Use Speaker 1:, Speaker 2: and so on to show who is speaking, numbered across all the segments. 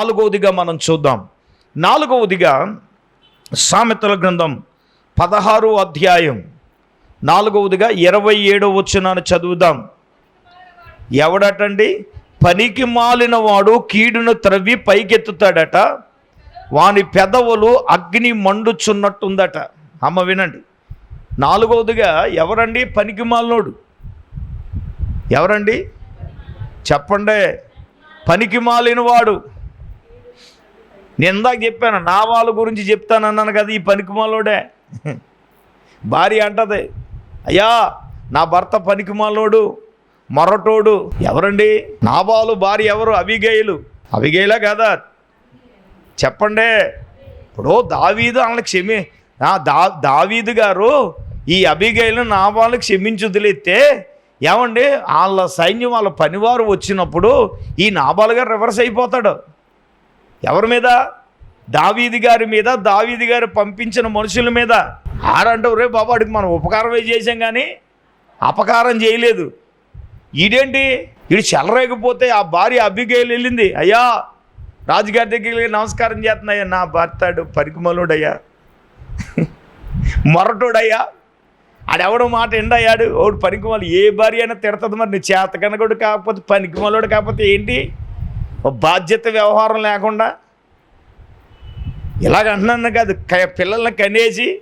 Speaker 1: నాలుగవదిగా మనం చూద్దాం. నాలుగవదిగా సామెతల గ్రంథం పదహారు అధ్యాయం. నాలుగవదిగా ఇరవై ఏడవ వచ్చినాను చదువుదాం. ఎవడటండి? పనికి మాలిన వాడు కీడును త్రవ్వి పైకెత్తుతాడట. వాని పెదవులు అగ్ని మండుచున్నట్టుందట. అమ్మ వినండి. నాలుగవదిగా ఎవరండి? పనికి మాలినోడు. ఎవరండి? చెప్పండి. పనికి మాలిన వాడు నేను ఇందాక చెప్పాను నా వాళ్ళ గురించి చెప్తానన్నాను కదా ఈ పనికిమాలోడే. భార్య అంటది అయ్యా నా భర్త పనికిమాలోడు మొరటోడు. ఎవరండి? నాబాలు భార్య ఎవరు? అవిగేయులు అవిగేయులా కదా? చెప్పండి. ఇప్పుడు దావీదు వాళ్ళని క్షమి ఆ, దా దావీదు గారు ఈ అభిగేయులు నాబాలు క్షమించి ఏమండి? వాళ్ళ సైన్యం వాళ్ళ పనివారు వచ్చినప్పుడు ఈ నాబాలు గారు రివర్స్ అయిపోతాడు. ఎవరి మీద? దావీది గారి మీద దావీది గారు పంపించిన మనుషుల మీద. ఆడంటావు రే బాబు వాడికి మనం ఉపకారమే చేసాం కానీ అపకారం చేయలేదు. ఈడేంటి? ఈడు చెలరేకపోతే ఆ భార్య అబ్బిగేలు వెళ్ళింది. అయ్యా రాజుగారి దగ్గరికి నమస్కారం చేస్తున్నాయ్యా నా భర్తాడు పరికమలుడయ్యా మొరటోడయ్యా. ఆడెవడో మాట ఎండయ్యాడు ఓడు పనికిమాలు ఏ భార్య అయినా తిడుతుంది మరి నీ చేతకనగడు కాకపోతే పనికిమాలోడు కాకపోతే ఏంటి? బాధ్యత వ్యవహారం లేకుండా. ఇలాగంటున్నాను కాదు క- పిల్లల్ని కనేసి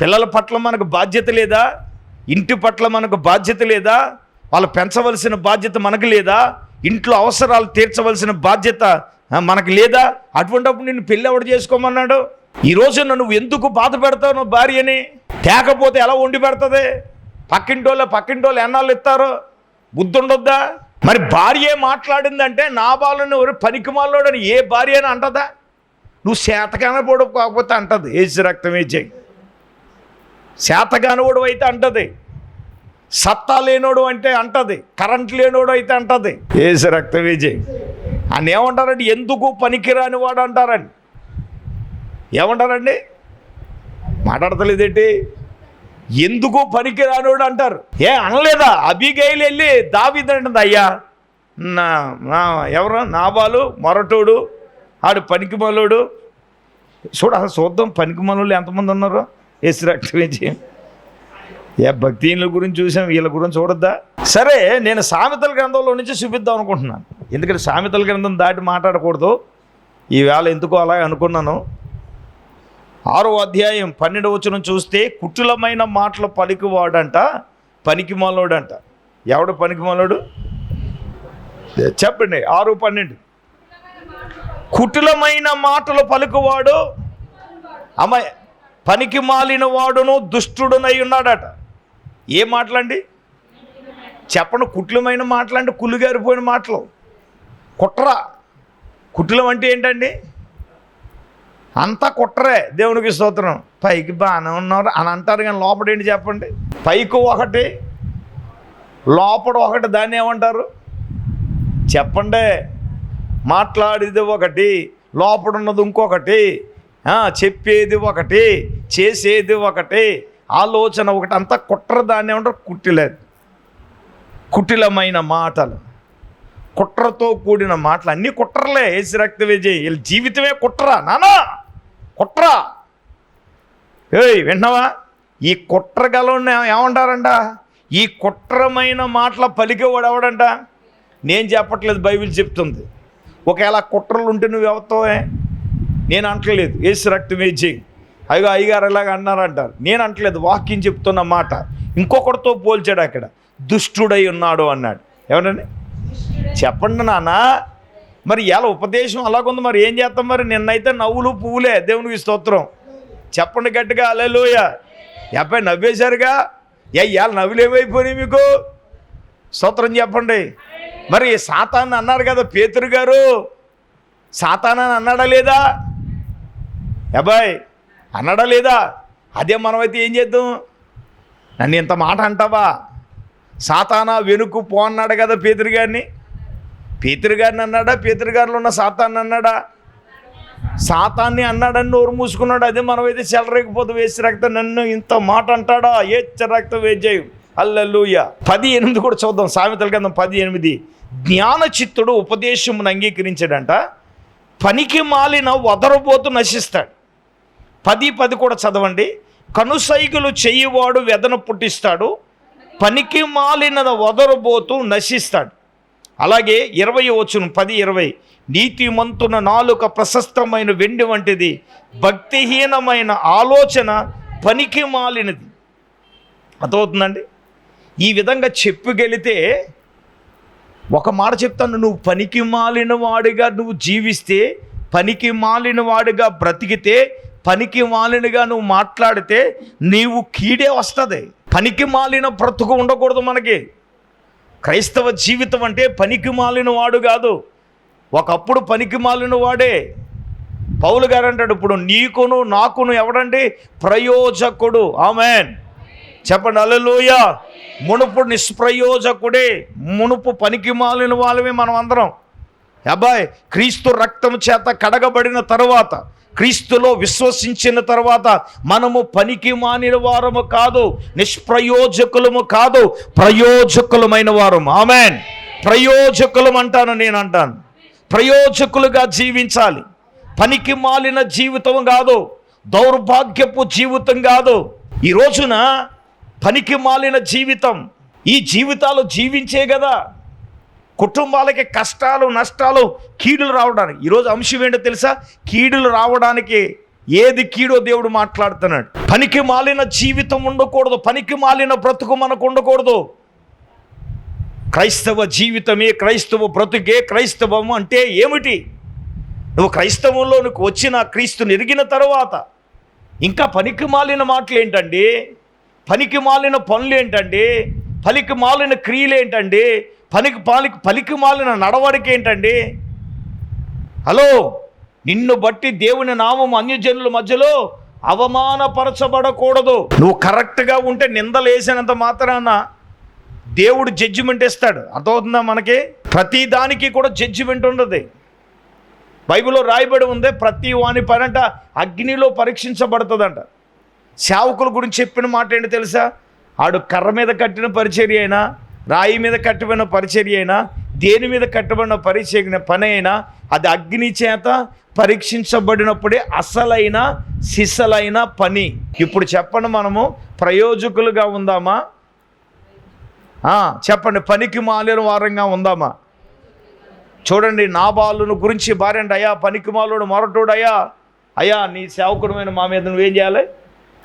Speaker 1: పిల్లల పట్ల మనకు బాధ్యత లేదా? ఇంటి పట్ల మనకు బాధ్యత లేదా? వాళ్ళు పెంచవలసిన బాధ్యత మనకు లేదా? ఇంట్లో అవసరాలు తీర్చవలసిన బాధ్యత మనకు లేదా? అటువంటిప్పుడు నిన్ను పెళ్ళి ఎవడు చేసుకోమన్నాడు? ఈరోజు నువ్వు ఎందుకు బాధ పెడతావు నువ్వు భార్యని? తేకపోతే ఎలా వండి పెడుతుంది? పక్కింటోళ్ళు పక్కింటోళ్ళు ఎన్నాళ్ళు ఇస్తారు? బుద్ధి ఉండొద్దా? మరి భార్య మాట్లాడిందంటే నా బాలని ఎవరు పనికిమాలోడని ఏ భార్య అని అంటదా? నువ్వు శాతకానపోడు కాకపోతే అంటది. ఏసి రక్తం వేచేయి శాతగానోడు అయితే అంటది. సత్తా లేనోడు అంటే అంటది. కరెంట్ లేనోడు అయితే అంటది. ఏసి రక్తం విజయ్ అని ఏమంటారండి? ఎందుకు పనికిరాని వాడు అంటారండి? ఏమంటారండి? మాట్లాడతలేదేంటి? ఎందుకు పనికిరానోడు అంటారు. ఏ అనలేదా? అభిగైలు వెళ్ళి దావిదంటుంది అయ్యా నా నా ఎవరు? నాబాలు మొరటోడు ఆడు పనికి మలోడు చూడ అసలు చూద్దాం పనికి మనోళ్ళు ఎంతమంది ఉన్నారు? ఎస్ రక్తవేచి ఏ భక్తిహీనుల గురించి చూసాం వీళ్ళ గురించి చూడొద్దా? సరే నేను సామెతల గ్రంథంలో నుంచి చూపిద్దాం అనుకుంటున్నాను. ఎందుకంటే సామెతల గ్రంథం దాటి మాట్లాడకూడదు. ఈవేళ ఎందుకో అలా అనుకున్నాను. ఆరో అధ్యాయం పన్నెండు వచనం చూస్తే కుటులమైన మాటలు పలికివాడంట పనికిమాలోడంట. ఎవడు పనికి మాలోడు చెప్పండి ఆరు పన్నెండు. కుటులమైన మాటలు పలుకువాడు అమ్మ పనికి మాలిన వాడును దుష్టుడునై ఉన్నాడట. ఏ మాటలండి? చెప్పండి కుటిలమైన మాటలంటే కుళ్ళుగారిపోయిన మాటలు. కుట్ర. కుటిలం అంటే ఏంటండి? అంతా కుట్రే దేవునికి స్తోత్రం. పైకి బాగానే ఉన్నారు అని అంటారు కానీ లోపడేంటి చెప్పండి? పైకి ఒకటి లోపల ఒకటి దాన్ని ఏమంటారు? చెప్పండి. మాట్లాడేది ఒకటి లోపల ఉన్నది ఇంకొకటి చెప్పేది ఒకటి చేసేది ఒకటి ఆలోచన ఒకటి అంతా కుట్ర దాన్ని ఏమంటారు? కుట్టిలేదు. కుటిలమైన మాటలు. కుట్రతో కూడిన మాటలు. అన్నీ కుట్రలే. ఏసి రక్త విజయ్. వీళ్ళ జీవితమే కుట్ర. నానా! కుట్ర. ఏయ్ విన్నావా ఈ కుట్రగలని ఏమంటారంట? ఈ కుట్రమైన మాటల పలికేవాడు ఎవడంట? నేను చెప్పట్లేదు బైబిల్ చెప్తుంది. ఒకవేళ కుట్రలు ఉంటే నువ్వు ఎవతావే నేను అంటలేదు. ఏసు రక్తం వేచి అయ్యో అయ్యగారు ఇలాగ అన్నారంటారు. నేను అంటలేదు వాక్యం చెప్తున్న మాట. ఇంకొకటితో పోల్చాడు అక్కడ. దుష్టుడై ఉన్నాడు అన్నాడు. ఏమనండి చెప్పండి నాన్న. మరి ఎలా ఉపదేశం అలాగుంది మరి ఏం చేస్తాం మరి? నిన్నైతే నవ్వులు పువ్వులే. దేవునికి స్తోత్రం. చెప్పండి గట్టిగా అలెలోయ అబ్బాయి నవ్వేశారుగా. ఏ ఇవాళ నవ్వులు ఏమైపోయినాయి మీకు? స్తోత్రం చెప్పండి. మరి సాతాన్ని అన్నారు కదా పేతురు గారు. సాతానని అన్నాడా లేదా? అబ్బాయి అన్నాడా లేదా? అదే మనమైతే ఏం చేద్దాం? నన్ను ఇంత మాట అంటావా? సాతానా వెనుకు పో అన్నాడు కదా పేతురు గారిని. పేతురు గారిని అన్నాడా పేతురు ఉన్న సాతాన్ని అన్నాడా సాతాన్ని అన్నాడని నోరు మూసుకున్నాడు. అదే మనమైతే చెలరేకపోతే వేసి రక్తం నన్ను ఇంత మాట అంటాడా? ఏ రక్తం వేచేయు అల్లెలుయ పది ఎనిమిది కూడా చూద్దాం. సామెతల కింద పది ఎనిమిది. జ్ఞాన చిత్తుడు ఉపదేశమును అంగీకరించాడంట. పనికి మాలిన వదరబోతు నశిస్తాడు. పది పది కూడా చదవండి. కనుసైగులు చెయ్యివాడు వెదన పుట్టిస్తాడు. పనికి మాలిన వదరబోతూ నశిస్తాడు. అలాగే ఇరవై వచ్చును పది ఇరవై. నీతిమంతున నాలుక ప్రశస్తమైన వెండి వంటిది భక్తిహీనమైన ఆలోచన పనికి మాలినది. అర్థమవుతుందండి? ఈ విధంగా చెప్పుకెళితే ఒక మాట చెప్తాను నువ్వు పనికి మాలిన వాడిగా నువ్వు జీవిస్తే పనికి మాలిన వాడిగా బ్రతికితే పనికి మాలినగా నువ్వు మాట్లాడితే నీవు కీడే వస్తుంది. పనికి మాలిన బ్రతుకు ఉండకూడదు మనకి. క్రైస్తవ జీవితం అంటే పనికి మాలిన వాడు కాదు. ఒకప్పుడు పనికి మాలిన వాడే. పౌలు గారు అంటాడు ఇప్పుడు నీకును నాకును ఎవడండి? ప్రయోజకుడు. ఆమెన్. చెప్పండి అల్లెలూయ మునుపు నిష్ప్రయోజకుడే మునుపు పనికి మాలిన వాళ్ళమే మనం అందరం అబ్బాయ్ క్రీస్తు రక్తం చేత కడగబడిన తర్వాత క్రీస్తులో విశ్వసించిన తర్వాత మనము పనికి మానిన వారము కాదు నిష్ప్రయోజకులము కాదు ప్రయోజకులమైన వారము. ఆమెన్. ప్రయోజకులం అంటాను నేను అంటాను. ప్రయోజకులుగా జీవించాలి. పనికి మాలిన జీవితం కాదు దౌర్భాగ్యపు జీవితం కాదు. ఈ రోజున పనికి మాలిన జీవితం ఈ జీవితాలు జీవించే కదా. కుటుంబాలకి కష్టాలు నష్టాలు కీడులు రావడానికి. ఈరోజు అంశం ఏంటో తెలుసా? కీడులు రావడానికి ఏది కీడో దేవుడు మాట్లాడుతున్నాడు. పనికి మాలిన జీవితం ఉండకూడదు పనికి మాలిన బ్రతుకు మనకు ఉండకూడదు. క్రైస్తవ జీవితమే క్రైస్తవ బ్రతుకే క్రైస్తవం అంటే ఏమిటి? నువ్వు క్రైస్తవంలోనికి వచ్చిన క్రీస్తుని ఎరిగిన తర్వాత ఇంకా పనికి మాలిన మాటలు ఏంటండి? పనికి మాలిన పనులు ఏంటండి? పలికి మాలిన క్రియలు ఏంటండి? పనికి పాలికి పలికి మాలిన నడవడిక ఏంటండి? హలో నిన్ను బట్టి దేవుని నామం అన్యజనుల మధ్యలో అవమానపరచబడకూడదు. నువ్వు కరెక్ట్గా ఉంటే నిందలేసినంత మాత్రాన దేవుడు జడ్జిమెంట్ ఇస్తాడు. అర్థమవుతుందా మనకి? ప్రతి దానికి కూడా జడ్జిమెంట్ ఉండదు. బైబిల్లో రాయబడి ఉంది ప్రతి వాని పనంట అగ్నిలో పరీక్షించబడుతుందంట. సేవకుల గురించి చెప్పిన మాట ఏంటి తెలుసా? ఆడు కర్ర మీద కట్టిన పరిచర్య అయినా రాయి మీద కట్టబడిన పరిచర్య అయినా దేని మీద కట్టబడిన పరిచర్య పని అయినా అది అగ్ని చేత పరీక్షించబడినప్పుడే అసలైన సిసలైన పని. ఇప్పుడు చెప్పండి మనము ప్రయోజకులుగా ఉందామా? చెప్పండి పనికి మాలిన వారంగా ఉందామా? చూడండి నా బాలును గురించి భార్య అయ్యా పనికి మాలుడు అయ్యా అయ్యా నీ సేవకుడమైన మా మీద నువ్వేం చేయాలి?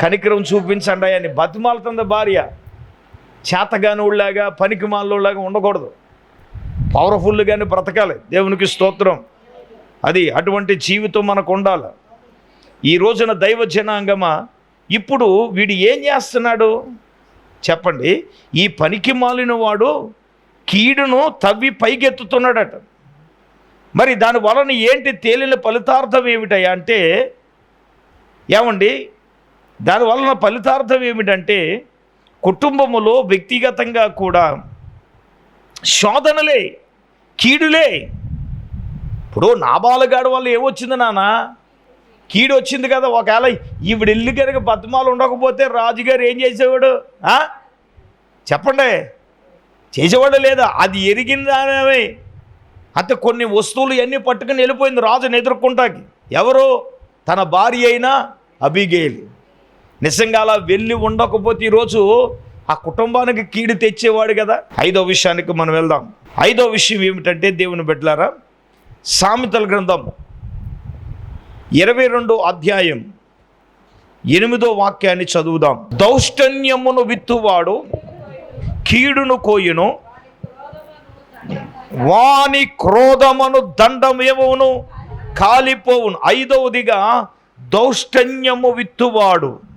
Speaker 1: కనికరం చూపించండి అయ్యా నీ బతిమాలుతుంది భార్య. చేతగానులాగా పనికిమాలోలాగా ఉండకూడదు. పవర్ఫుల్గానే బ్రతకాలి. దేవునికి స్తోత్రం. అది అటువంటి జీవితం మనకు ఉండాలి ఈ రోజున దైవ జనాంగమా ఇప్పుడు వీడు ఏం చేస్తున్నాడు? చెప్పండి. ఈ పనికి మాలిన వాడు కీడును తవ్వి పైకెత్తుతున్నాడట. మరి దాని వలన ఏంటి తేలిన ఫలితార్థం ఏమిటయ్యా అంటే ఏమండి? దాని వలన ఫలితార్థం ఏమిటంటే కుటుంబములో వ్యక్తిగతంగా కూడా శోధనలే కీడులే. ఇప్పుడు నాబాలగాడు వల్ల ఏమొచ్చింది నాన్న? కీడు వచ్చింది కదా ఒకవేళ ఈవిడ ఇల్లు కనుక బతుమాలు ఉండకపోతే రాజుగారు ఏం చేసేవాడు? చెప్పండి. చేసేవాడు లేదా? అది ఎరిగిందానే అంటే కొన్ని వస్తువులు ఇవన్నీ పట్టుకుని వెళ్ళిపోయింది రాజుని ఎదుర్కొంటాకి ఎవరు? తన భార్య అయినా అబిగేలు. నిజంగా అలా వెళ్ళి ఉండకపోతే ఈరోజు ఆ కుటుంబానికి కీడు తెచ్చేవాడు కదా. ఐదో విషయానికి మనం వెళ్దాం. ఐదో విషయం ఏమిటంటే దేవుని బిడ్డలారా సామెతల గ్రంథం ఇరవై రెండో అధ్యాయం ఎనిమిదో వాక్యాన్ని చదువుదాం. దౌష్టన్యమును విత్తువాడు కీడును కోయును వాని క్రోధమును దండమేమవును కాలిపోవును. ఐదవదిగా దౌష్టన్యము విత్తువాడు.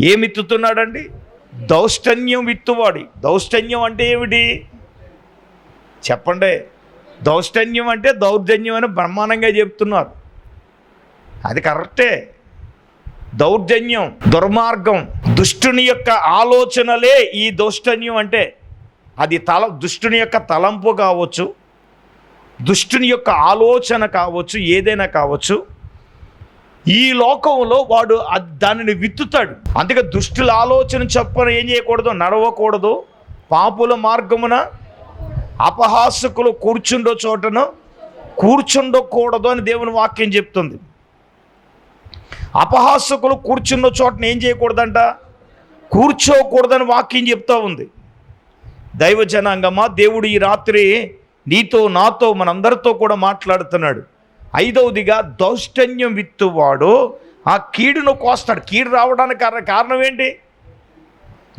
Speaker 1: ఏమిత్తుతున్నాడండి? దౌష్టన్యం విత్తువాడి. దౌష్టన్యం అంటే ఏమిటి? చెప్పండి. దౌష్టన్యం అంటే దౌర్జన్యం అని బ్రహ్మాండంగా చెప్తున్నారు. అది కరెక్టే. దౌర్జన్యం దుర్మార్గం దుష్టుని యొక్క ఆలోచనలే ఈ దౌష్టన్యం అంటే. అది తల దుష్టుని యొక్క తలంపు కావచ్చు దుష్టుని యొక్క ఆలోచన కావచ్చు ఏదైనా కావచ్చు. ఈ లోకంలో వాడు దానిని విత్తుతాడు. అందుకే దుష్టుల ఆలోచన చెప్పని ఏం చేయకూడదు? నడవకూడదు. పాపుల మార్గమున అపహాసకులు కూర్చుండో చోటను కూర్చుండకూడదు అని దేవుని వాక్యం చెప్తుంది. అపహాసకులు కూర్చున్న చోటన ఏం చేయకూడదంట? కూర్చోకూడదని వాక్యం చెప్తా ఉంది. దైవ జనాంగమా? దేవుడు ఈ రాత్రి నీతో నాతో మనందరితో కూడా మాట్లాడుతున్నాడు. ఐదవదిగా దౌష్టన్యం విత్తువాడు ఆ కీడును కోస్తాడు. కీడు రావడానికి కారణం ఏంటి?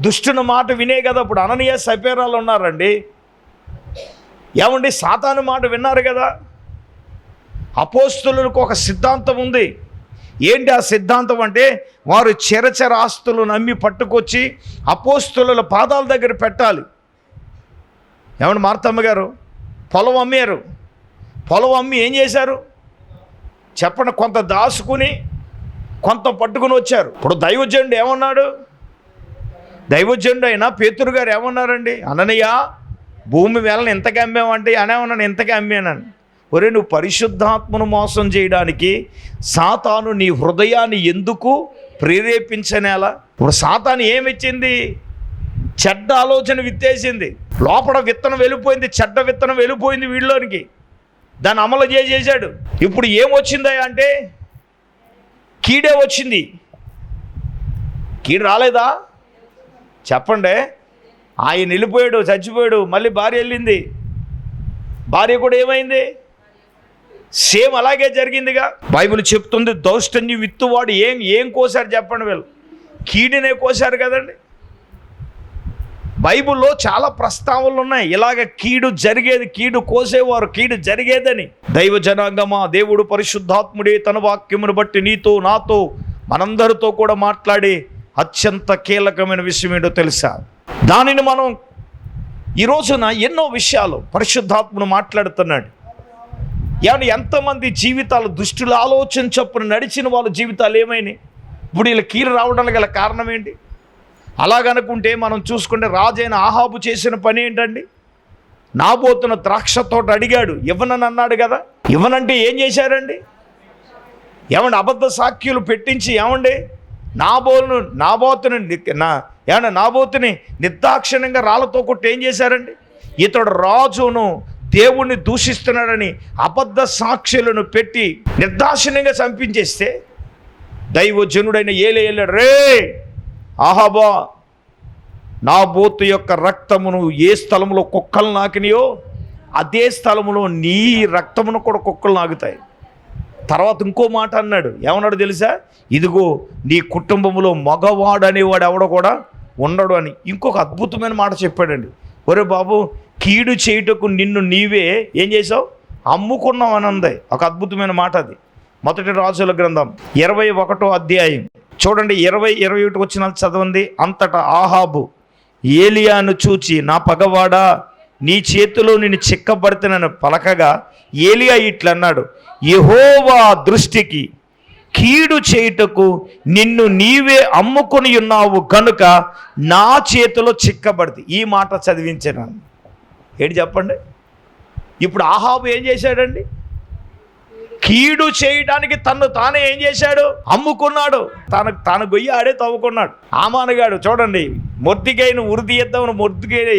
Speaker 1: దుష్టుని మాట వినే కదా. ఇప్పుడు అననీయ సపేరాలు ఉన్నారండి. ఏమండి? సాతాను మాట విన్నారు కదా. అపోస్తులకు ఒక సిద్ధాంతం ఉంది. ఏంటి ఆ సిద్ధాంతం అంటే? వారు చెరచెర ఆస్తులు నమ్మి పట్టుకొచ్చి అపోస్తుల పాదాల దగ్గర పెట్టాలి. ఏమండి? మార్తమ్మ గారు పొలం అమ్మారు. పొలం అమ్మి ఏం చేశారు? చెప్పండి కొంత దాచుకుని కొంత పట్టుకుని వచ్చారు. ఇప్పుడు దైవజనుడు ఏమన్నాడు? దైవజనుడు అయినా పేతురు గారు ఏమన్నారండి? అననయ్య భూమి వేళను ఎంతగా అమ్మామంటే అనేమన్నాను ఎంతగా అమ్మానని ఒరే నువ్వు పరిశుద్ధాత్మను మోసం చేయడానికి సాతాను నీ హృదయాన్ని ఎందుకు ప్రేరేపించనేలా? ఇప్పుడు సాతాను ఏమిచ్చింది? చెడ్డ ఆలోచన విత్తేసింది. లోపల విత్తనం వెళ్ళిపోయింది చెడ్డ విత్తనం వెళ్ళిపోయింది వీళ్ళలోనికి దాన్ని అమలు చేసేసాడు ఇప్పుడు ఏమొచ్చిందా అంటే కీడే వచ్చింది. కీడు రాలేదా? చెప్పండి. ఆయన వెళ్ళిపోయాడు చచ్చిపోయాడు మళ్ళీ భార్య వెళ్ళింది. భార్య కూడా ఏమైంది? సేమ్ అలాగే జరిగిందిగా. బైబిల్ చెప్తుంది దౌష్టన్యం విత్తువాడు ఏం ఏం కోసారు చెప్పండి వీళ్ళు. కీడినే కోసారు కదండి. బైబిల్లో చాలా ప్రస్తావనలు ఉన్నాయి. ఇలాగ కీడు జరిగేది కీడు కోసేవారు కీడు జరిగేదని. దైవ జనాంగమా దేవుడు పరిశుద్ధాత్ముడే తన వాక్యమును బట్టి నీతో నాతో మనందరితో కూడా మాట్లాడి అత్యంత కీలకమైన విషయం ఏంటో తెలుసా? దానిని మనం ఈ రోజున ఎన్నో విషయాలు పరిశుద్ధాత్మను మాట్లాడుతున్నాడు. ఏమన్నా ఎంతమంది జీవితాలు దుష్టుల ఆలోచన చొప్పున నడిచిన వాళ్ళ జీవితాలు ఏమైనాయి? ఇప్పుడు వీళ్ళ కీలు రావడానికి గల కారణం ఏంటి? అలాగనుకుంటే మనం చూసుకుంటే రాజైన ఆహాబు చేసిన పని ఏంటండి? నాబోతున్న ద్రాక్ష తోట అడిగాడు. ఇవ్వనని అన్నాడు కదా? ఇవ్వనంటే ఏం చేశారండి? ఏమండి అబద్ధ సాక్షులు పెట్టించి ఏమండి? నాబోలును నాబోతుని ని- నా ఏమన్నా నాబోతుని నిర్దాక్షిణ్యంగా రాళ్ళతో కొట్టి ఏం చేశారండి? ఇతడు రాజును దేవుణ్ణి దూషిస్తున్నాడని అబద్ధ సాక్షులను పెట్టి నిర్దాక్షిణ్యంగా చంపించేస్తే దైవజనుడైన ఏలే ఏలే రే ఆహాబా నా బోతు యొక్క రక్తమును ఏ స్థలంలో కుక్కలు నాకినాయో అదే స్థలంలో నీ రక్తమును కూడా కుక్కలు నాగుతాయి. తర్వాత ఇంకో మాట అన్నాడు. ఏమన్నాడు తెలుసా? ఇదిగో నీ కుటుంబంలో మగవాడు అనేవాడు ఎవడో కూడా ఉండడు అని. ఇంకొక అద్భుతమైన మాట చెప్పాడండి. ఒరే బాబు కీడు చేయుటకు నిన్ను నీవే ఏం చేసావు అమ్ముకున్నావు అని అంది. ఒక అద్భుతమైన మాట అది. మొదటి రాజుల గ్రంథం ఇరవై ఒకటో అధ్యాయం. చూడండి ఇరవై ఇరవై ఒకటి వచ్చిన చదవండి. అంతటా ఆహాబు ఏలియాను చూచి నా పగవాడా నీ చేతిలో నేను చిక్కబడుతున్నాను పలకగా ఏలియా ఇట్లన్నాడు యహోవా దృష్టికి కీడు చేయుటకు నిన్ను నీవే అమ్ముకొని ఉన్నావు కనుక నా చేతిలో చిక్కబడింది ఈ మాట చదివించాను ఏంటి చెప్పండి? ఇప్పుడు ఆహాబు ఏం చేశాడండి? కీడు చేయడానికి తను తానే ఏం చేశాడు? అమ్ముకున్నాడు. తన తన గొయ్యి ఆడే తవ్వుకున్నాడు. ఆమానగాడు చూడండి మొద్దిగైన ఉరిది ఇద్దామని మొద్దిగైన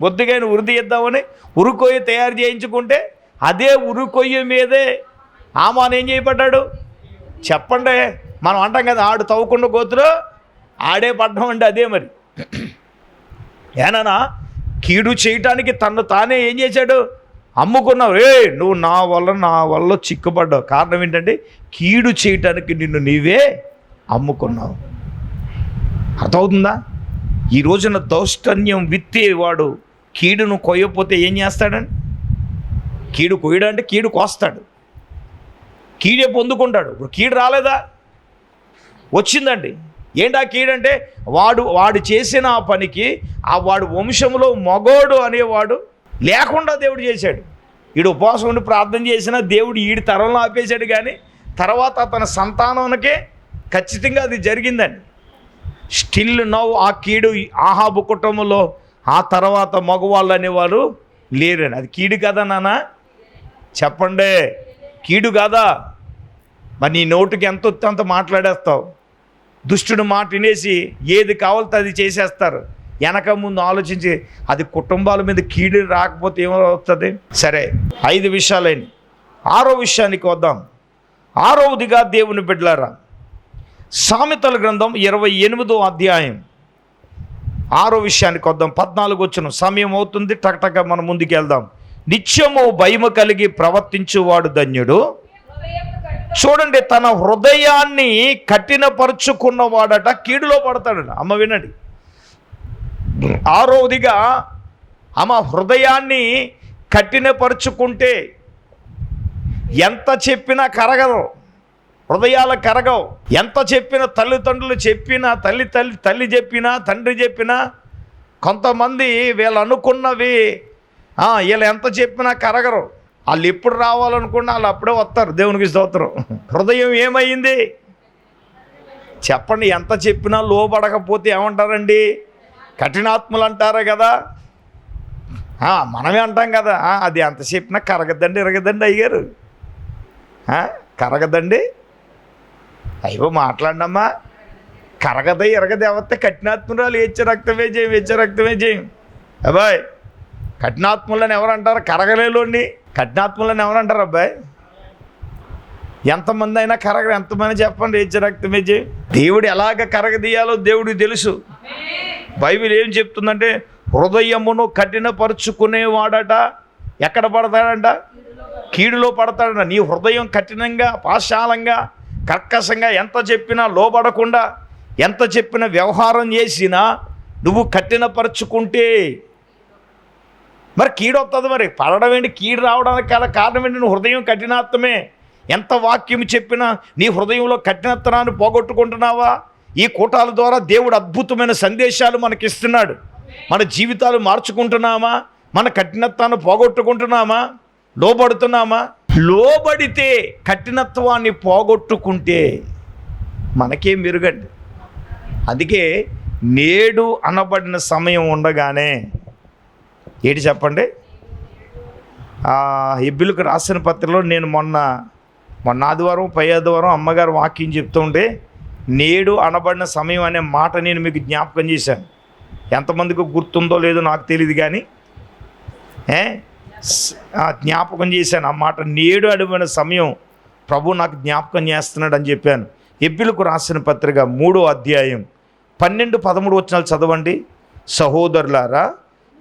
Speaker 1: మొద్దిగైన ఉరిది ఇద్దామని ఉరుకొయ్య తయారు చేయించుకుంటే అదే ఉరుకొయ్య మీదే ఆమాన్ ఏం చేయబడ్డాడు? చెప్పండి మనం అంటాం కదా ఆడు తవ్వుకున్న గోతురు ఆడే పడ్డం అంటే అదే మరి. ఏనన్నా కీడు చేయటానికి తను తానే ఏం చేశాడు? అమ్ముకున్నావు. ఏ నువ్వు నా వల్ల నా వల్ల చిక్కుపడ్డావు. కారణం ఏంటంటే కీడు చేయటానికి నిన్ను నీవే అమ్ముకున్నావు. అర్థమవుతుందా? ఈ రోజున దౌష్టన్యం విత్తేవాడు కీడును కొయ్యపోతే ఏం చేస్తాడని? కీడు కొయ్యడంటే కీడు కోస్తాడు. కీడే పొందుకుంటాడు. ఇప్పుడు కీడు రాలేదా? వచ్చిందండి. ఏంటి ఆ కీడంటే వాడు వాడు చేసిన ఆ పనికి ఆ వాడు వంశంలో మగోడు అనేవాడు లేకుండా దేవుడు చేశాడు. ఈడు ఉపవాసం ఉండి ప్రార్థన చేసినా దేవుడు ఈడి తరంలో ఆపేశాడు కానీ తర్వాత తన సంతానానికే ఖచ్చితంగా అది జరిగిందండి. స్టిల్ నవ్వు ఆ కీడు ఆహాబు కుటుంబంలో ఆ తర్వాత మగవాళ్ళు అనేవారు లేరండి. అది కీడు కదా నాన్న? చెప్పండి. కీడు కాదా? మరి నీ నోటికి ఎంత వస్తే అంత మాట్లాడేస్తావు? దుష్టుడు మాట వినేసి ఏది కావాలితే అది చేసేస్తారు. వెనక ముందు ఆలోచించి అది కుటుంబాల మీద కీడు రాకపోతే ఏమవుతుంది? సరే ఐదు విషయాలైన. ఆరో విషయానికి వద్దాం. ఆరవదిగా దేవుని బిడ్డలారా సామెతల గ్రంథం ఇరవై ఎనిమిదో అధ్యాయం. ఆరో విషయానికి వద్దాం. పద్నాలుగు వచ్చిన సమయం అవుతుంది. టక్టక మనం ముందుకు వెళ్దాం. నిత్యము భయము కలిగి ప్రవర్తించువాడు ధన్యుడు. చూడండి తన హృదయాన్ని కఠినపరుచుకున్నవాడట కీడులో పడతాడట. అమ్మ వినండి. ఆరోదిగా ఆమె హృదయాన్ని కఠినపరుచుకుంటే ఎంత చెప్పినా కరగదు. హృదయాలు కరగవు. ఎంత చెప్పినా తల్లిదండ్రులు చెప్పినా తల్లి తల్లి తల్లి చెప్పినా తండ్రి చెప్పినా కొంతమంది వీళ్ళు అనుకున్నవి వీళ్ళు ఎంత చెప్పినా కరగరు. వాళ్ళు ఎప్పుడు రావాలనుకున్నా వాళ్ళు అప్పుడే వస్తారు. దేవునికి స్తోత్రం. హృదయం ఏమైంది? చెప్పండి ఎంత చెప్పినా లోబడకపోతే ఏమంటారండి? కఠినాత్ములు అంటారు కదా. ఆ, మనమే అంటాం కదా. అది ఎంత చెప్పినా కరగదండి ఇరగదండి అయ్యారు కరగదండి అయ్యో మాట్లాడమ్మా కరగద ఇరగద ఎవరితే కఠినాత్మురాలు ఏచ్చ రక్తమే చేయం ఏచ్చ రక్తమే చేయం అబ్బాయ్ కఠినాత్ములని ఎవరు అంటారు? కరగలేలోని కఠినాత్ములని ఎవరు అంటారు అబ్బాయి? ఎంతమంది అయినా కరగరు ఎంతమంది చెప్పండి ఏచ్చ రక్తమే చేయం దేవుడు ఎలాగ కరగదీయాలో దేవుడికి తెలుసు. బైబిల్ ఏం చెప్తుందంటే హృదయమును కఠినపరుచుకునేవాడట. ఎక్కడ పడతాడంట? కీడులో పడతాడంట. నీ హృదయం కఠినంగా పాశాలంగా కర్కశంగా ఎంత చెప్పినా లోబడకుండా ఎంత చెప్పినా వ్యవహారం చేసినా నువ్వు కఠినపరుచుకుంటే. మరి కీడొస్తుంది మరి. పడడం ఏంటి? కీడు రావడానికి గల కారణం ఏంటి? నువ్వు హృదయం కఠినాత్మే ఎంత వాక్యం చెప్పినా నీ హృదయంలో కఠినత్వాన్ని పోగొట్టుకుంటున్నావా? ఈ కూటాల ద్వారా దేవుడు అద్భుతమైన సందేశాలు మనకి ఇస్తున్నాడు మన జీవితాలు మార్చుకుంటున్నామా? మన కఠినత్వాన్ని పోగొట్టుకుంటున్నామా? లోబడుతున్నామా? లోబడితే కఠినత్వాన్ని పోగొట్టుకుంటే మనకేం మెరుగండి. అందుకే నేడు అనబడిన సమయం ఉండగానే ఏంటి చెప్పండి? ఆ, ఎబ్బిలకు రాసిన పత్రికలో నేను మొన్న మొన్న ఆదివారం పై ఆదివారం అమ్మగారు వాక్యం చెప్తుంటే నేడు అనబడిన సమయం అనే మాట నేను మీకు జ్ఞాపకం చేశాను. ఎంతమందికి గుర్తుందో లేదో నాకు తెలియదు కానీ ఏ? జ్ఞాపకం చేశాను. ఆ మాట నేడు అడిగిన సమయం ప్రభు నాకు జ్ఞాపకం చేస్తున్నాడు అని చెప్పాను. ఎబ్బిలకు రాసిన పత్రిక మూడో అధ్యాయం పన్నెండు పదమూడు వచనాలు చదవండి. సహోదరులారా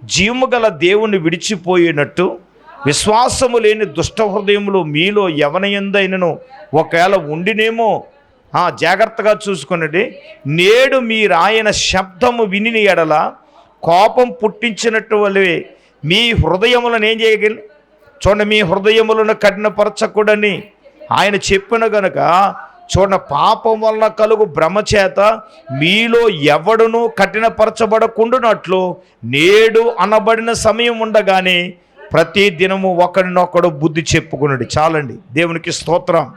Speaker 1: జీవము గల దేవుణ్ణి విడిచిపోయినట్టు విశ్వాసము లేని దుష్ట హృదయములు మీలో ఎవనయందైనను ఒకవేళ ఉండినేమో జాగ్రత్తగా చూసుకున్నది నేడు మీరు ఆయన శబ్దము విని ఎడల కోపం పుట్టించినట్టు మీ హృదయములను ఏం చేయగలి? చూడండి మీ హృదయములను కఠినపరచకూడని ఆయన చెప్పిన గనుక చూడండి పాపం వలన కలుగు భ్రమచేత మీలో ఎవడునూ కఠినపరచబడకుండునట్లు నేడు అనబడిన సమయం ఉండగానే ప్రతి దినము ఒకడినొకడు బుద్ధి చెప్పుకున్నాడు చాలండి. దేవునికి స్తోత్రం.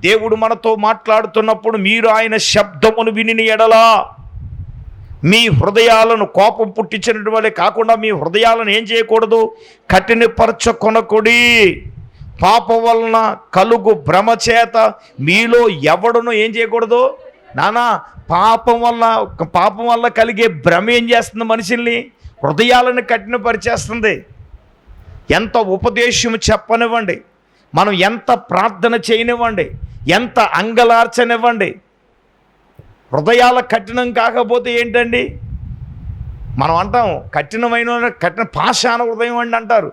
Speaker 1: దేవుడు మనతో మాట్లాడుతున్నప్పుడు మీరు ఆయన శబ్దమును విని ఎడలా. మీ హృదయాలను కోపం పుట్టించినటువంటి వల్లే కాకుండా మీ హృదయాలను ఏం చేయకూడదు? కఠినపరచుకొనకుడి పాపం వలన కలుగు భ్రమ చేత మీలో ఎవడును ఏం చేయకూడదు? నానా పాపం వల్ల పాపం వల్ల కలిగే భ్రమ ఏం చేస్తుంది మనుషుల్ని? హృదయాలను కఠినపరిచేస్తుంది. ఎంత ఉపదేశం చెప్పనివ్వండి. మనం ఎంత ప్రార్థన చేయనివ్వండి ఎంత అంగలార్చనివ్వండి హృదయాల కఠినం కాకపోతే ఏంటండి? మనం అంటాం కఠినమైన కఠిన పాషాణ హృదయం అండి అంటారు.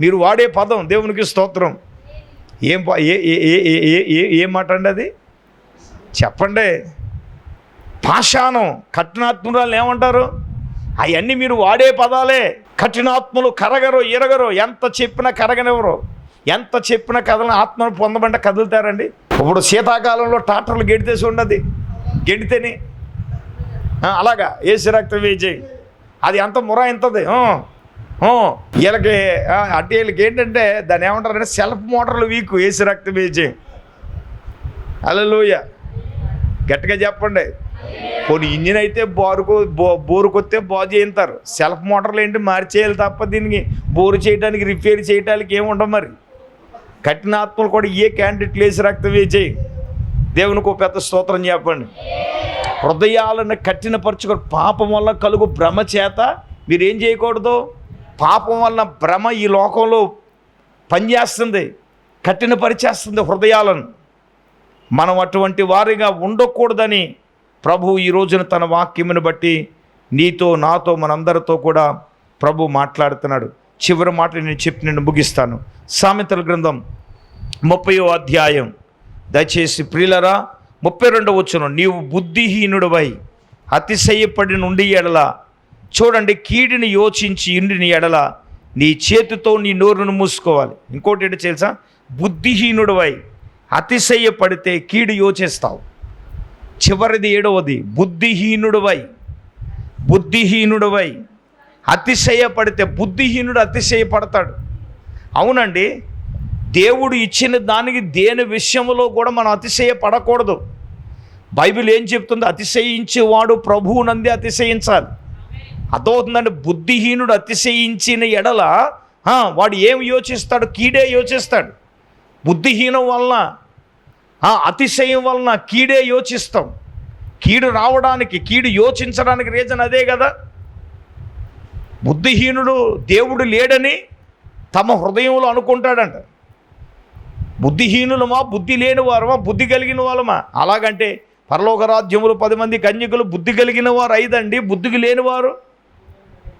Speaker 1: మీరు వాడే పదం దేవునికి స్తోత్రం. ఏం ఏం ఏ మాట అండి అది? చెప్పండి. పాషాణం కఠినాత్మురాలు ఏమంటారు? అవన్నీ మీరు వాడే పదాలే. కఠినాత్ములు కరగరు ఎరగరు ఎంత చెప్పినా కరగనివ్వరు. ఎంత చెప్పిన కథలను ఆత్మను పొందమంటే కదులుతారండి. ఇప్పుడు శీతాకాలంలో ట్రాక్టర్లు గెడితేసి ఉండదు గెడితేని. అలాగా ఏసీ రక్తం వేచి అది ఎంత ముర వీళ్ళకి అంటే వీళ్ళకి ఏంటంటే దాన్ని ఏమంటారంటే సెల్ఫ్ మోటార్లు వీక్ ఏసీ రక్తం వేచి అలలోయ గట్టిగా చెప్పండి. కొన్ని ఇంజిన్ అయితే బోరుకు బో బోరుకొస్తే బాగు చేయింతారు. సెల్ఫ్ మోటార్లు ఏంటి మార్చేయాలి తప్ప దీనికి బోరు చేయడానికి రిపేర్ చేయడానికి ఏముండవు మరి. కఠినాత్మలు కూడా ఏ క్యాండిడేట్ లేచి రక్తం వేచేయి దేవునికి ఒక పెద్ద స్తోత్రం చెప్పండి. హృదయాలను కఠినపరచుకొని పాపం వల్ల కలుగు భ్రమ చేత మీరేం చేయకూడదు? పాపం వల్ల భ్రమ ఈ లోకంలో పనిచేస్తుంది కఠినపరిచేస్తుంది హృదయాలను. మనం అటువంటి వారిగా ఉండకూడదని ప్రభు ఈ రోజున తన వాక్యమును బట్టి నీతో నాతో మనందరితో కూడా ప్రభు మాట్లాడుతున్నాడు. చివరి మాట నేను చెప్పి నేను ముగిస్తాను. సామెతల గ్రంథం ముప్పయో అధ్యాయం. దయచేసి ప్రియులరా ముప్పై రెండవ వచ్చును నీవు బుద్ధిహీనుడవై అతిశయపడి నుండి ఎడల చూడండి కీడిని యోచించి ఇండిని ఎడల నీ చేతితో నీ నోరును మూసుకోవాలి. ఇంకోటి ఏంటో తెలుసా? బుద్ధిహీనుడవై అతిశయపడితే కీడు యోచిస్తావు. చివరిది ఏడవది? బుద్ధిహీనుడవై. బుద్ధిహీనుడవై. అతిశయపడితే బుద్ధిహీనుడు అతిశయపడతాడు. అవునండి దేవుడు ఇచ్చిన దానికి దేని విషయంలో కూడా మనం అతిశయపడకూడదు. బైబిల్ ఏం చెప్తుంది? అతిశయించేవాడు ప్రభువు నంది అతిశయించాలి. అర్థమవుతుందండి? బుద్ధిహీనుడు అతిశయించిన ఎడల వాడు ఏం యోచిస్తాడు? కీడే యోచిస్తాడు. బుద్ధిహీనం వలన అతిశయం వలన కీడే యోచిస్తాం. కీడు రావడానికి కీడు యోచించడానికి రీజన్ అదే కదా? బుద్ధిహీనుడు దేవుడు లేడని తమ హృదయంలో అనుకుంటాడంట. బుద్ధిహీనులమా బుద్ధి లేని వారమా బుద్ధి కలిగిన వాళ్ళమా? అలాగంటే పరలోకరాజ్యములు పది మంది కన్యకులు బుద్ధి కలిగిన వారు ఐదండి. బుద్ధికి లేనివారు?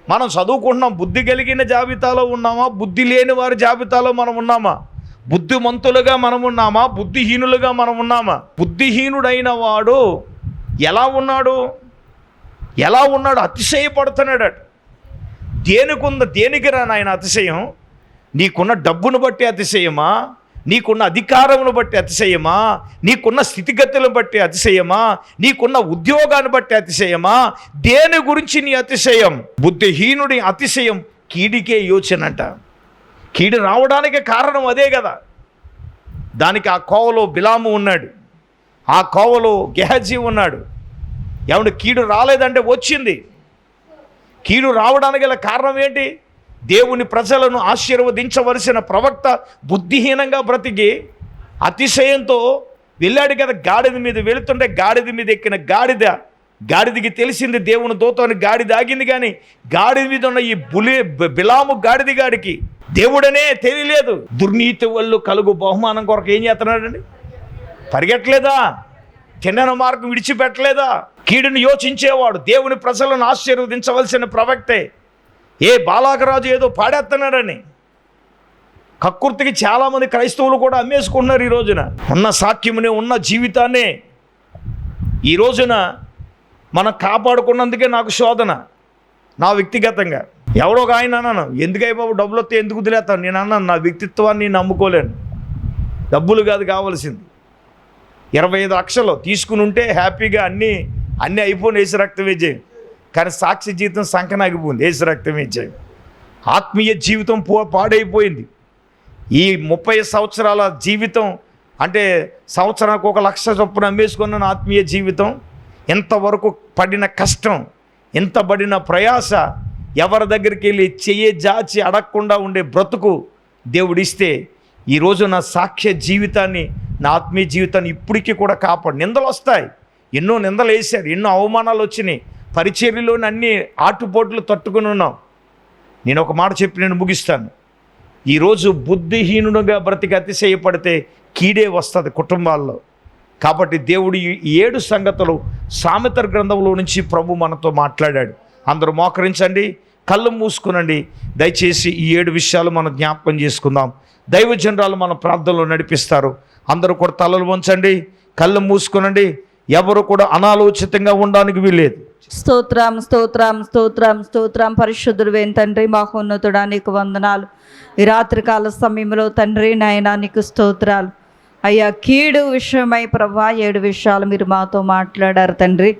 Speaker 1: మనం చదువుకుంటున్నాం బుద్ధి కలిగిన జాబితాలో ఉన్నామా? బుద్ధి లేని వారి జాబితాలో మనం ఉన్నామా? బుద్ధిమంతులుగా మనం ఉన్నామా? బుద్ధిహీనులుగా మనం ఉన్నామా? బుద్ధిహీనుడైన వాడు ఎలా ఉన్నాడు? ఎలా ఉన్నాడు? అతిశయపడుతున్నాడట. దేనికుంద దేనికి రా నాయన అతిశయం? నీకున్న డబ్బును బట్టి అతిశయమా? నీకున్న అధికారమును బట్టి అతిశయమా? నీకున్న స్థితిగతులను బట్టి అతిశయమా? నీకున్న ఉద్యోగాన్ని బట్టి అతిశయమా? దేని గురించి నీ అతిశయం? బుద్ధిహీనుడి అతిశయం కీడికే యోచనంట. కీడు రావడానికి కారణం అదే కదా. దానికి ఆ కోవలో బిలాము ఉన్నాడు. ఆ కోవలో గెహజీ ఉన్నాడు. ఏమంటే కీడు రాలేదంటే వచ్చింది. కీడు రావడానికి గల కారణం ఏంటి? దేవుని ప్రజలను ఆశీర్వదించవలసిన ప్రవక్త బుద్ధిహీనంగా బ్రతికి అతిశయంతో వెళ్ళాడు కదా గాడిద మీద వెళుతుంటే గాడిద మీద ఎక్కిన గాడిద. గాడిదికి తెలిసింది దేవుని దూతని గాడిద ఆగింది కానీ గాడిద మీద ఉన్న ఈ బులి బిలాము గాడిది గాడికి దేవుడనే తెలియలేదు. దుర్నీతి వల్ల కలుగు బహుమానం కొరకు ఏం చేస్తున్నాడండి? పరిగెట్టలేదా? తిన్నన మార్గం విడిచిపెట్టలేదా? కీడుని యోచించేవాడు దేవుని ప్రజలను ఆశీర్వదించవలసిన ప్రవక్తే. ఏ బాలాకరాజు ఏదో పాడేస్తున్నాడని కక్కుర్తికి చాలామంది క్రైస్తవులు కూడా అమ్మేసుకుంటున్నారు ఈ రోజున. ఉన్న సాక్ష్యమునే ఉన్న జీవితాన్నే ఈ రోజున మనం కాపాడుకున్నందుకే నాకు శోధన నా వ్యక్తిగతంగా. ఎవరో ఒక ఆయన అన్నాను ఎందుకై బాబు డబ్బులు వస్తే ఎందుకు వదిలేస్తాను నేను అన్నాను నా వ్యక్తిత్వాన్ని నమ్ముకోలేను. డబ్బులు కాదు కావాల్సింది. ఇరవై ఐదు లక్షలు తీసుకుని ఉంటే హ్యాపీగా అన్నీ అన్నీ అయిపోయిన ఏసు రక్తం విజయం కానీ సాక్షి జీవితం సంకనాగిపోయింది. ఏసు రక్తం విజయం ఆత్మీయ జీవితం పో పాడైపోయింది. ఈ ముప్పై సంవత్సరాల జీవితం అంటే సంవత్సరానికి ఒక లక్ష చొప్పున అమ్మేసుకున్న నా ఆత్మీయ జీవితం ఎంతవరకు పడిన కష్టం ఎంత పడిన ప్రయాస ఎవరి దగ్గరికి వెళ్ళి చెయ్యి జాచి అడగకుండా ఉండే బ్రతుకు దేవుడిస్తే ఈరోజు నా సాక్ష్య జీవితాన్ని నా ఆత్మీయ జీవితాన్ని ఇప్పటికీ కూడా కాపాడు. నిందలు వస్తాయి. ఎన్నో నిందలు వేశారు ఎన్నో అవమానాలు వచ్చినాయి. పరిచర్యలోని అన్ని ఆటుపోట్లు తట్టుకుని ఉన్నాం. నేను ఒక మాట చెప్పి నేను ముగిస్తాను. ఈరోజు బుద్ధిహీనుడుగా బ్రతికి అతిశయపడితే కీడే వస్తుంది కుటుంబాల్లో. కాబట్టి దేవుడు ఈ ఏడు సంగతులు సామెతల గ్రంథంలో నుంచి ప్రభు మనతో మాట్లాడాడు. అందరూ మోకరించండి కళ్ళు మూసుకునండి. దయచేసి ఈ ఏడు విషయాలు మనం జ్ఞాపకం చేసుకుందాం. దైవజనరాలు మన ప్రార్థనలో నడిపిస్తారు. అందరూ కూడా తలలు వంచండి కళ్ళు మూసుకునండి. ఎవరు కూడా అనాలోచితంగా ఉండడానికి వీల్లేదు.
Speaker 2: స్తోత్రం స్తోత్రం స్తోత్రం స్తోత్రం. పరిశుద్ధుడు వేం తండ్రి మహోన్నతుడా నీకు వందనాలు. ఈ రాత్రికాల సమయంలో తండ్రి నాయనా నీకు స్తోత్రాలు. అయ్యా కీడు విషయమై ప్రభా ఏడు విషయాలు మీరు మాతో మాట్లాడారు తండ్రి.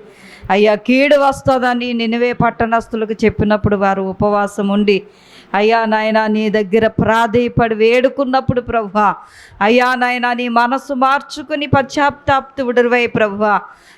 Speaker 2: అయ్యా కీడు వస్తుందని నినివే పట్టణస్తులకు చెప్పినప్పుడు వారు ఉపవాసం ఉండి అయ్యా నాయనా నీ దగ్గర ప్రాధేయపడి వేడుకున్నప్పుడు ప్రభా అయ్యా నాయనా నీ మనసు మార్చుకుని పశ్చాత్తాప్తుడువై ప్రభు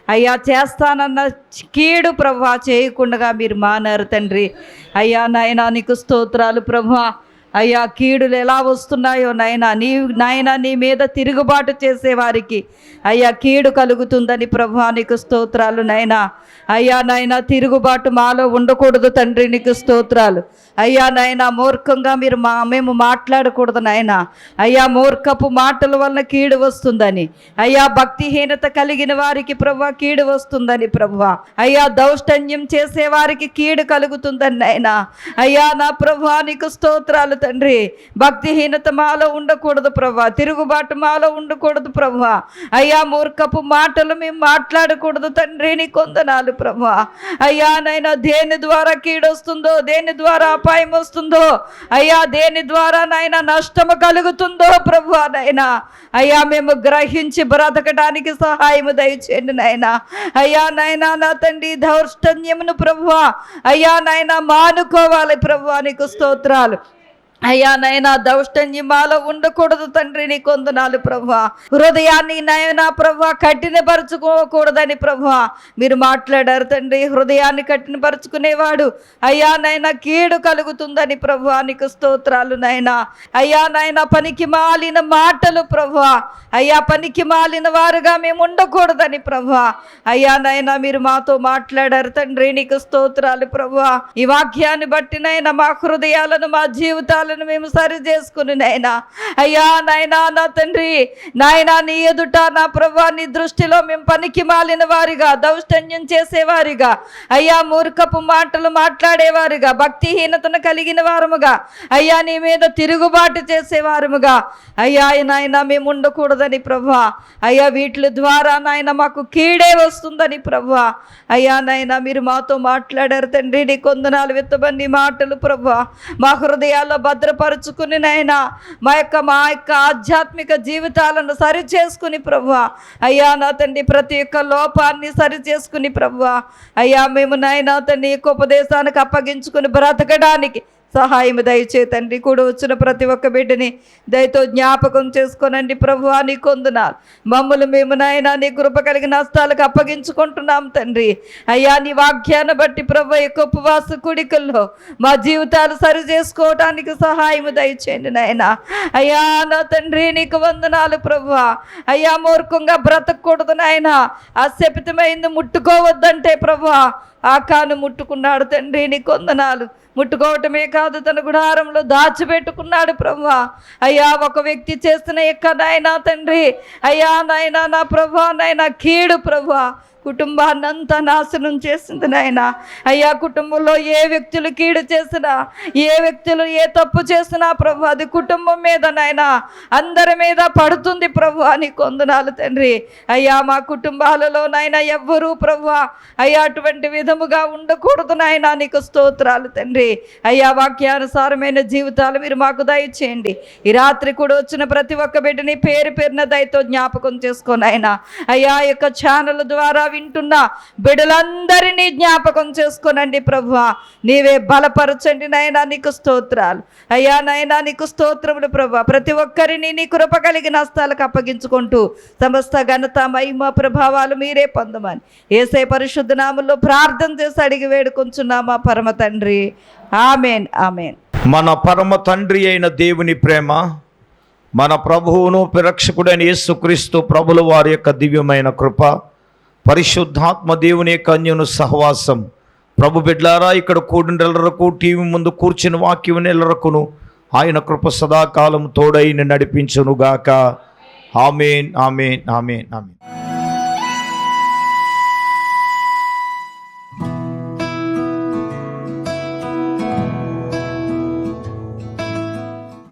Speaker 2: అయ్యా చేస్తానన్న కీడు ప్రభా చేయకుండా మీరు మానారు తండ్రి. అయ్యా నాయనా నీకు స్తోత్రాలు ప్రభా అయ్యా కీడులు ఎలా వస్తున్నాయో నాయనా నీ నాయన నీ మీద తిరుగుబాటు చేసేవారికి అయ్యా కీడు కలుగుతుందని ప్రభా నీకు స్తోత్రాలు నాయనా. అయ్యా నాయన తిరుగుబాటు మాలో ఉండకూడదు తండ్రి నీకు స్తోత్రాలు. అయ్యా నాయన మూర్ఖంగా మీరు మా మేము మాట్లాడకూడదు నాయన. అయ్యా మూర్ఖపు మాటల వలన కీడు వస్తుందని. అయ్యా భక్తిహీనత కలిగిన వారికి ప్రభా కీడు వస్తుందని ప్రభా అయ్యా దౌష్టన్యం చేసేవారికి కీడు కలుగుతుందని నాయన. అయ్యా నా ప్రభా నీకు స్తోత్రాలు తండ్రి. భక్తిహీనత మాలో ఉండకూడదు ప్రభా. తిరుగుబాటు మాలో ఉండకూడదు ప్రభా. అయ్యా మూర్ఖపు మాటలు మేము మాట్లాడకూడదు తండ్రి నీ కొందనాలు ప్రభా. అయ్యా నైనా దేని ద్వారా కీడొస్తుందో దేని ద్వారా అపాయం వస్తుందో అయ్యా దేని ద్వారా నైనా నష్టము కలుగుతుందో ప్రభా నైనా. అయ్యా మేము గ్రహించి బ్రతకడానికి సహాయము దయచేయండి నాయనా అయ్యా నాయనా నా తండ్రి దౌర్ష్టన్యమును ప్రభువా అయ్యా నాయనా మానుకోవాలి ప్రభువా నీకు స్తోత్రాలు. అయ్యా నైనా దౌష్టన్యం మాలో ఉండకూడదు తండ్రి నీ కొందనాలు ప్రభా హృదయాన్ని నయనా ప్రభా కఠినపరచుకోకూడదని ప్రభా మీరు మాట్లాడారు తండ్రి హృదయాన్ని కఠినపరుచుకునేవాడు. అయ్యా నైనా కీడు కలుగుతుందని ప్రభా నీకు స్తోత్రాలు నైనా. అయ్యా నైనా పనికి మాలిన మాటలు ప్రభా అయ్యా పనికి మాలిన వారుగా మేము ఉండకూడదని ప్రభా అయ్యా నైనా మీరు మాతో మాట్లాడారు తండ్రి నీకు స్తోత్రాలు ప్రభా ఈ వాక్యాన్ని బట్టి నైనా మా హృదయాలను మా జీవితాలు జీవితాలను మేము సరి చేసుకుని నైనా అయ్యా నాయనా నా తండ్రి నాయన నీ ఎదుట నా ప్రభా నీ దృష్టిలో మేము పనికి మాలిన వారిగా దౌష్టన్యం చేసేవారిగా అయ్యా మూర్ఖపు మాటలు మాట్లాడేవారుగా భక్తిహీనతను కలిగిన వారముగా అయ్యా నీ మీద తిరుగుబాటు చేసేవారముగా. అయ్యా నాయన మేము ఉండకూడదని ప్రభా. అయ్యా వీటి ద్వారా నాయన మాకు కీడే వస్తుందని ప్రభా. అయ్యా నాయన మీరు మాతో మాట్లాడారు తండ్రి నీ కొందనాలు విత్తబన్ని మాటలు ప్రభా. మా హృదయాల్లో భద్రపరుచుకుని నాయన. మా యొక్క మా యొక్క ఆధ్యాత్మిక జీవితాలను సరి చేసుకుని ప్రభా అయ్యా నా తండ్రి ప్రతి ఒక్క లోపాన్ని సరి చేసుకుని ప్రభా అయ్యా మేము నాయన తండ్రి యొక్క ఉపదేశానికి అప్పగించుకుని బ్రతకడానికి సహాయం దయచే తండ్రి కూడా వచ్చిన ప్రతి ఒక్క బిడ్డని దయతో జ్ఞాపకం చేసుకోనండి ప్రభు నీ కొందునాలు మమ్మల్ని మేము నాయన నీ కృప కలిగిన నష్టాలకు అప్పగించుకుంటున్నాం తండ్రి. అయ్యా నీ వాక్యాన్ని బట్టి ప్రభు యొక్క ఉపవాస కుడికల్లో మా జీవితాలు సరి చేసుకోవటానికి సహాయం దయచేయండి నాయన. అయ్యా నా తండ్రి నీకు వందనాలు ప్రభు అయ్యా మూర్ఖంగా బ్రతకూడదు నాయన. అశపితమైంది ముట్టుకోవద్దంటే ప్రభు ఆకాను ముట్టుకున్నాడు తండ్రి నీ కొందనాలు ముట్టుకోవటమే కాదు తన గుడారంలో దాచిపెట్టుకున్నాడు ప్రభా అయ్యా ఒక వ్యక్తి చేసిన ఎక్క నాయనా తండ్రి? అయ్యా నాయనా నా ప్రభా నాయన కీడు ప్రభా కుటుంబాన్ని అంతా నాశనం చేసింది నాయన. అయ్యా కుటుంబంలో ఏ వ్యక్తులు కీడు చేసినా ఏ వ్యక్తులు ఏ తప్పు చేసినా ప్రభు అది కుటుంబం మీద నాయన. అందరి మీద పడుతుంది ప్రభు అని కొందనాలు తండ్రి. అయ్యా మా కుటుంబాలలో నాయన ఎవ్వరూ ప్రభు అయ్యా అటువంటి విధముగా ఉండకూడదు నాయన నీకు స్తోత్రాలు తండ్రి. అయ్యా వాక్యానుసారమైన జీవితాలు మీరు మాకు దయచేయండి. ఈ రాత్రి కూడా వచ్చిన ప్రతి ఒక్క బిడ్డని పేరు పేరున దయతో జ్ఞాపకం చేసుకోనైనా అయ్యా యొక్క ఛానల్ ద్వారా వింటున్న బిడ్డలందరినీ జ్ఞాపకం చేసుకోనండి ప్రభు నీవే బలపరచండి నాయనా నీకు స్తోత్రాలు. అయ్యా నాయనా నీకు స్తోత్రములు ప్రభు ప్రతి ఒక్కరిని నీ కృప కలిగిన హస్తాలకు అప్పగించుకుంటూ సమస్త ఘనత మహిమ ప్రభావాలు మీరే పొందమని ఏసే పరిశుద్ధ నామంలో ప్రార్థన చేసి అడిగి వేడుకుంటున్నామా పరమ తండ్రి. Amen amen.
Speaker 1: మన పరమ తండ్రి అయిన దేవుని ప్రేమ మన ప్రభువును పిరక్షకుడైన యేసుక్రీస్తు ప్రభుల వారి యొక్క దివ్యమైన కృప పరిశుద్ధాత్మ దేవుని యొక్క అన్యును సహవాసం. ప్రభు బిడ్లారా ఇక్కడ కూడినెలరకు టీవీ ముందు కూర్చుని వాక్యం నెలరకును ఆయన కృప సదాకాలం తోడైన నడిపించునుగాక. Amen amen amen amen.